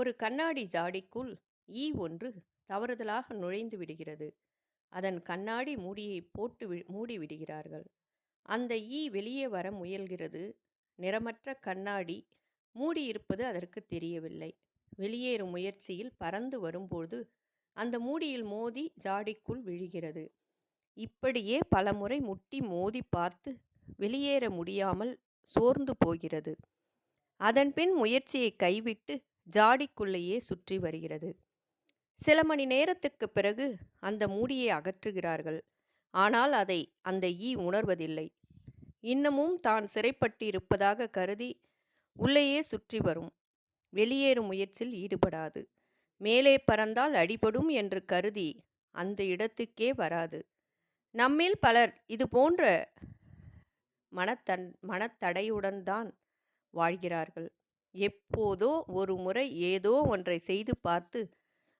ஒரு கண்ணாடி ஜாடிக்குள் ஈ ஒன்று தவறுதலாக நுழைந்து விடுகிறது. அதன் கண்ணாடி மூடியை போட்டு வி- மூடி விடுகிறார்கள். அந்த ஈ வெளியே வர முயல்கிறது. நிறமற்ற கண்ணாடி மூடியிருப்பது அதற்கு தெரியவில்லை. வெளியேறும் முயற்சியில் பறந்து வரும்போது அந்த மூடியில் மோதி ஜாடிக்குள் விழுகிறது. இப்படியே பலமுறை முட்டி மோதி பார்த்து வெளியேற முடியாமல் சோர்ந்து போகிறது. அதன்பின் முயற்சியை கைவிட்டு ஜாடிக்குள்ளேயே சுற்றி வருகிறது. சில மணி நேரத்துக்கு பிறகு அந்த மூடியை அகற்றுகிறார்கள். ஆனால் அதை அந்த ஈ உணர்வதில்லை. இன்னமும் தான் சிறைப்பட்டு இருப்பதாக கருதி உள்ளேயே சுற்றி வரும். வெளியேறும் முயற்சியில் ஈடுபடாது. மேலே பறந்தால் அடிபடும் என்று கருதி அந்த இடத்துக்கே வராது. நம்மில் பலர் இது போன்ற மனத்தன் மனத்தடையுடன் தான் வாழ்கிறார்கள். எப்போதோ ஒரு முறை ஏதோ ஒன்றை செய்து பார்த்து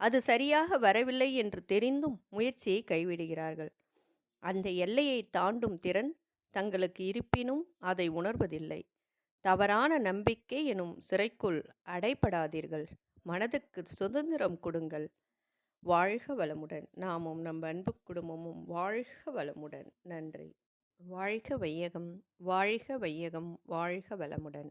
அது சரியாக வரவில்லை என்று தெரிந்தும் முயற்சியை கைவிடுகிறார்கள். அந்த எல்லையை தாண்டும் திறன் தங்களுக்கு இருப்பினும் அதை உணர்வதில்லை. தவறான நம்பிக்கை எனும் சிறைக்குள் அடைபடாதீர்கள். மனதுக்கு சுதந்திரம் கொடுங்கள். வாழ்க வளமுடன். நாமும் நம் அன்பு குடும்பமும் வாழ்க வளமுடன். நன்றி. வாழ்க வையகம். வாழ்க வையகம். வாழ்க வளமுடன்.